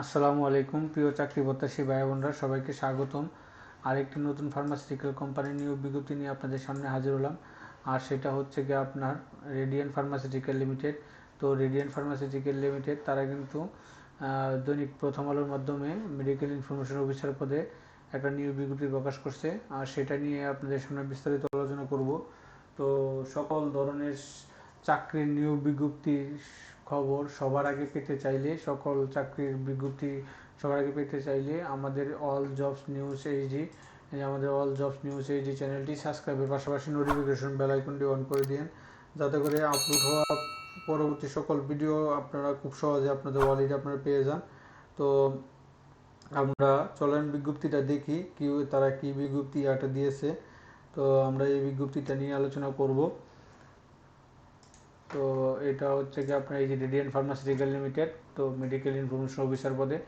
আসসালামু আলাইকুম, প্রিয় চাকরি প্রত্যাশী ভাই বোনরা সবাইকে স্বাগতম। আরেকটি নতুন ফার্মাসিউটিক্যাল কোম্পানি নিয়োগ বিজ্ঞপ্তি নিয়ে আপনাদের সামনে হাজির হলাম। আর সেটা হচ্ছে গিয়ে আপনার রেডিয়ান ফার্মাসিউটিক্যাল লিমিটেড তো রেডিয়ান ফার্মাসিউটিক্যাল লিমিটেড তারা কিন্তু দৈনিক প্রথম আলোর মাধ্যমে মেডিকেল ইনফরমেশন অফিসার পদে একটা নিয়োগ বিজ্ঞপ্তি প্রকাশ করছে। আর সেটা নিয়ে আপনাদের সামনে বিস্তারিত আলোচনা করব। তো সকল ধরনের চাকরির নিয়োগ বিজ্ঞপ্তি খবর সবার আগে পেতে চাইলে, সকল চাকরির বিজ্ঞপ্তি সবার আগে পেতে চাইলে আমাদের অল জবস নিউজ এইচডি আমাদের অল জবস নিউজ এইচডি চ্যানেলটি সাবস্ক্রাইবের পাশাপাশি নোটিফিকেশন বেল আইকনটি অন করে দিন যাতে করে আপলোড হওয়া পরবর্তী সকল ভিডিও আপনারা খুব সহজে আপনাদের ওয়ালেটে আপনারা পেয়ে যান। তো আমরা চলেন বিজ্ঞপ্তিটা দেখি, কি তারা কি বিজ্ঞপ্তি এটা দিয়েছে। তো আমরা এই বিজ্ঞপ্তিটা নিয়ে আলোচনা করব। তো এটা হচ্ছে কি আপনার এই যে রেডিয়ান ফার্মাসিউটিক্যাল লিমিটেড তো মেডিকেল ইনফরমেশন অফিসার পদে।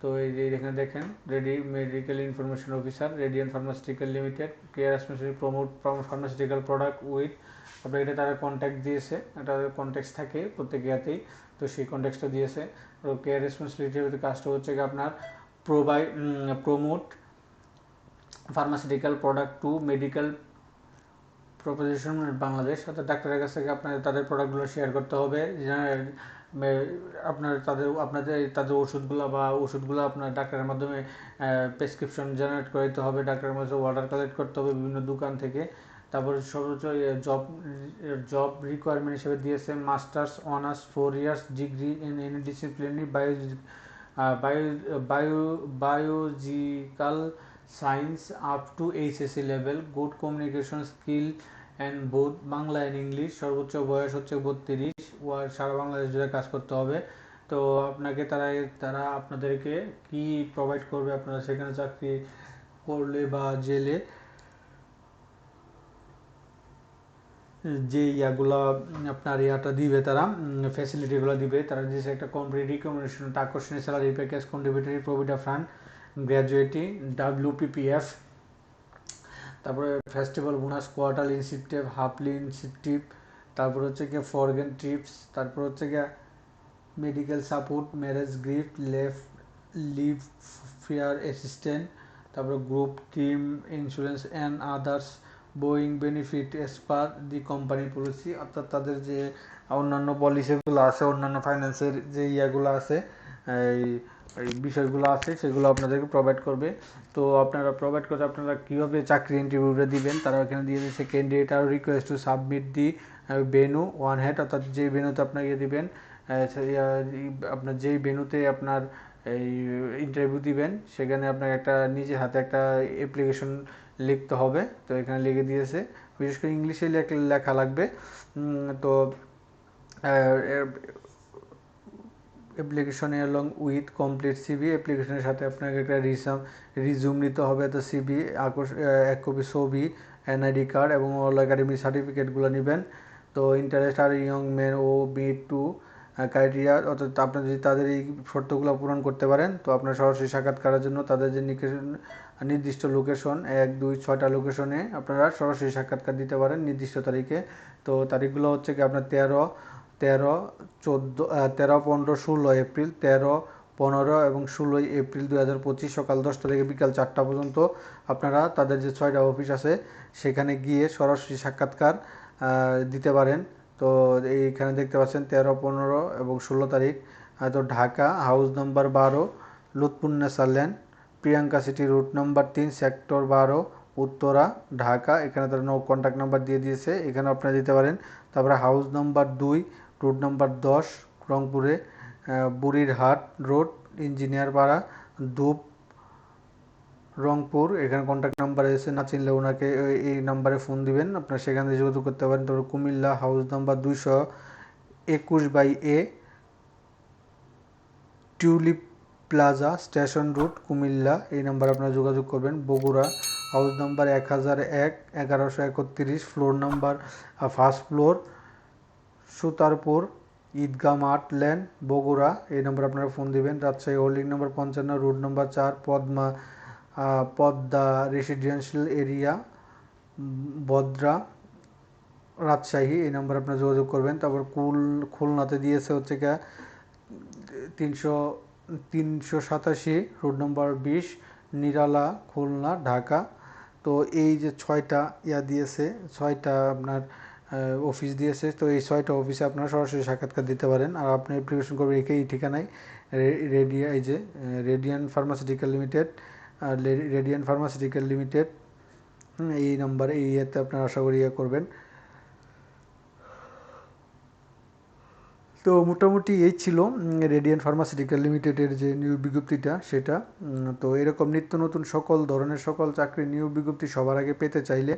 তো এই যে এখানে দেখেন ready medical information officer Radian Pharmaceutical Limited care specially promote pharmaceutical product with আপনার এটা তারা কন্ট্যাক্ট দিয়েছে একটা কন্ট্যাক্ট থাকে প্রত্যেক ইয়াতেই, তো সেই কন্ট্যাক্টটা দিয়েছে। তো কেয়ার রেসপন্সিবিলিটির কাজটা হচ্ছে কি আপনার প্রোভাই promote pharmaceutical product to medical proposition Bangladesh অর্থাৎ ডাক্তারের কাছ থেকে আপনার তাদের প্রোডাক্টগুলো শেয়ার করতে হবে। আপনার তাদের, আপনাদের, তাদের ওষুধগুলো বা ওষুধগুলো আপনার ডাক্তারের মাধ্যমে প্রেসক্রিপশন জেনারেট করে দিতে হবে, ডাক্তারের মাধ্যমে অর্ডার কালেক্ট করতে হবে বিভিন্ন দোকান থেকে। তারপরে সর্বোচ্চ জব জব রিকোয়ারমেন্ট হিসেবে দিয়েছে masters honours four years degree in any disciplinary bio bio bio biological science up to HSC level good communication skill and both Bangla and English সর্বোচ্চ বয়স হচ্ছে বত্রিশ, ওয়ার সারা বাংলাদেশ জুড়ে কাজ করতে হবে। তো আপনাকে তারা তারা আপনাদেরকে কি প্রোভাইড করবে আপনারা সেখানে চাকরি করলে বা জেলে? যে ইয়াগুলো আপনার ইয়াটা দিবে তারা ফ্যাসিলিটিগুলো দিবে, তারা দিয়েছে একটা কমপ্লিট রিকমেন্ডেশন আকর্ষণীয় salary package contributory provident fund gratuity WPPF তারপরে festival bonus quarter incentive halfly incentive তারপর হচ্ছে গিয়ে ফরগেন ট্রিপস তারপর হচ্ছে গিয়ে medical support marriage gift left leave fair assistant তারপরে group team insurance and others Boeing benefit as the company policy অর্থাৎ তাদের যে অন্যান্য পলিসিগুলো আছে, অন্যান্য ফাইন্যান্সের যে ইয়াগুলো আছে, এই বিষয়গুলো আছে, সেগুলো আপনাদেরকে প্রোভাইড করবে। তো আপনারা প্রোভাইড করতে আপনারা কীভাবে চাকরি ইন্টারভিউটা দিবেন, তারা এখানে দিয়ে দিচ্ছে candidate R request to submit the venue one head অর্থাৎ যে বেনুতে আপনাকে দিবেন আপনার যেই বেনুতে আপনার এই ইন্টারভিউ দিবেন, সেখানে আপনার একটা নিজের হাতে একটা অ্যাপ্লিকেশন লিখতে হবে। তো এখানে লিখে দিয়েছে, বিশেষ করে ইংলিশে লেখা লাগবে। তো অ্যাপ্লিকেশনে এলং উইথ কমপ্লিট সিবি অ্যাপ্লিকেশনের সাথে আপনাকে একটা রিসাম রিজুম নিতে হবে। তো সিবি এক কপি ছবি এনআইডি কার্ড এবং অল একাডেমি সার্টিফিকেটগুলো নেবেন। তো ইন্টারেস্ট আর ইয়ং মেন ও বি টু ক্রাইটেরিয়া অর্থাৎ আপনার যদি তাদের এই শর্তগুলো পূরণ করতে পারেন, তো আপনার সরাসরি সাক্ষাৎকারের জন্য তাদের যে নির্দিষ্ট লোকেশন এক, দুই, ছয়টা লোকেশনে আপনারা সরাসরি সাক্ষাৎকার দিতে পারেন নির্দিষ্ট তারিখে। তো তারিখগুলো হচ্ছে কি আপনার তেরো তেরো, চোদ্দ তেরো, পনেরো, ষোলো এপ্রিল, তেরো, পনেরো এবং ষোলোই এপ্রিল দু হাজার পঁচিশ সকাল দশটা থেকে বিকাল চারটা পর্যন্ত আপনারা তাদের যে ছয়টা অফিস আছে সেখানে গিয়ে সরাসরি সাক্ষাৎকার দিতে পারেন। তো এইখানে দেখতে পাচ্ছেন তেরো, পনেরো এবং ষোলো তারিখ তো ঢাকা, হাউস নাম্বার বারো লুৎপুন্নেসার land Priyanka city route number তিন, সেক্টর বারো, উত্তরা, ঢাকা। এখানে তারা নো কন্ট্যাক্ট নাম্বার দিয়ে দিয়েছে। এখানে আপনারা দিতে পারেন। তারপরে হাউস নাম্বার দুই রুট নাম্বার দশ, রংপুরে বুড়িরহাট রোড, ইঞ্জিনিয়ার পাড়া, ধূপ, রংপুর। এখানে কন্ট্যাক্ট নাম্বার এসে না চিনলে ওনাকে এই নাম্বারে ফোন দিবেন। আপনার সেখান থেকে যোগাযোগ করতে পারেন। তারপর কুমিল্লা হাউস নাম্বার দুইশো একুশ by A Tulip Plaza station route Comilla. এই নাম্বারে আপনারা যোগাযোগ করবেন। বগুড়া হাউস নাম্বার এক হাজার এক, এগারোশো একত্রিশ floor number first floor Sutarpur, Eidgah মাঠ ল্যান্ড বগুড়া, এই নম্বর আপনারা ফোন দিবেন। রাজশাহী হোল্ডিং নম্বর পঞ্চান্ন রুট নম্বর চার, পদ্মা পদ্মা রেসিডেন্সিয়াল এরিয়া বদ্রা, রাজশাহী, এই নাম্বার আপনারা যোগাযোগ করবেন। তারপর কুল, খুলনাতে দিয়েছে হচ্ছে গিয়া, তিনশো তিনশো সাতাশি রোড নম্বর বিশ, নিরালা, খুলনা, ঢাকা। তো এই যে ছয়টা ইয়া দিয়েছে, ছয়টা আপনার অফিস দিয়েছে। তো এই ছয়টা অফিসে আপনারা সরাসরি সাক্ষাৎকার দিতে পারেন। আর আপনি অ্যাপ্লিকেশন করবেন একে এই ঠিকানায় রেডিয়া এই যে রেডিয়ান ফার্মাসিউটিক্যাল লিমিটেড আর রেডিয়ান ফার্মাসিউটিক্যাল লিমিটেড এই নাম্বারে এই ইয়েতে আপনারা আশা করি ইয়ে করবেন। তো মোটামুটি এই ছিল রেডিয়ান ফার্মাসিউটিক্যাল লিমিটেডের যে নিয়োগ বিজ্ঞপ্তিটা, সেটা। তো এরকম নিত্য নতুন সকল ধরনের সকল চাকরির নিয়োগ বিজ্ঞপ্তি সবার আগে পেতে চাইলে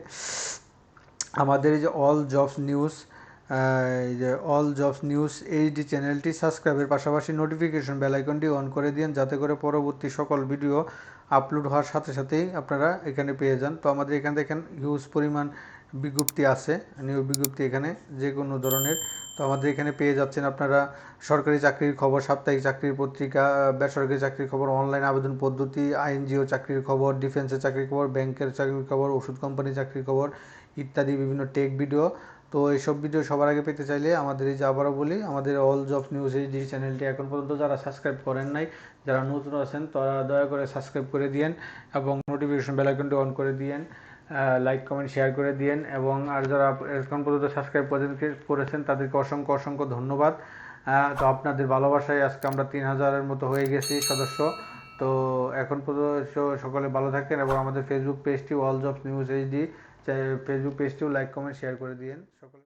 আমাদের এই যে অল জবস নিউজ এই যে অল জবস নিউজ এইচডি চ্যানেলটি সাবস্ক্রাইবের পাশাপাশি নোটিফিকেশন বেল আইকনটি অন করে দিন, যাতে করে পরবর্তী সকল ভিডিও আপলোড হওয়ার সাথে সাথেই আপনারা এখানে পেয়ে যান। তো আমাদের এখানে দেখেন হিউজ পরিমাণ বিজ্ঞপ্তি আছে নিয়োগ বিজ্ঞপ্তি এখানে যে কোনো ধরনের। তো আমাদের এখানে পেয়ে যাচ্ছেন আপনারা সরকারি চাকরির খবর, সাপ্তাহিক চাকরির পত্রিকা, বেসরকারি চাকরির খবর অনলাইন আবেদন পদ্ধতি আইএনজিও চাকরির খবর ডিফেন্সের চাকরির খবর ব্যাংকের চাকরির খবর, ওষুধ কোম্পানির চাকরির খবর ইত্যাদি বিভিন্ন টেক ভিডিও তো এইসব ভিডিও সবার আগে পেতে চাইলে আমাদের এই যে আবারও বলি, আমাদের অল জব নিউজ এইচডি চ্যানেলটি এখন পর্যন্ত যারা সাবস্ক্রাইব করেন নাই, যারা নতুন আছেন, তারা দয়া করে সাবস্ক্রাইব করে দিয়েন এবং নোটিফিকেশন বেল আইকনটি অন করে দিয়েন। লাইক কমেন্ট শেয়ার করে দিয়েন এবং আর যারা এখন পর্যন্ত সাবস্ক্রাইব করেছেন, তাদেরকে অসংখ্য অসংখ্য ধন্যবাদ। তো আপনাদের ভালোবাসায় আজকে আমরা তিন হাজারের মতো হয়ে গেছি সদস্য। তো এখন পর্যন্ত সকলে ভালো থাকেন এবং আমাদের ফেসবুক পেজটি All job news HD Facebook পেজটিও like comment share করে দিয়েন সকলে।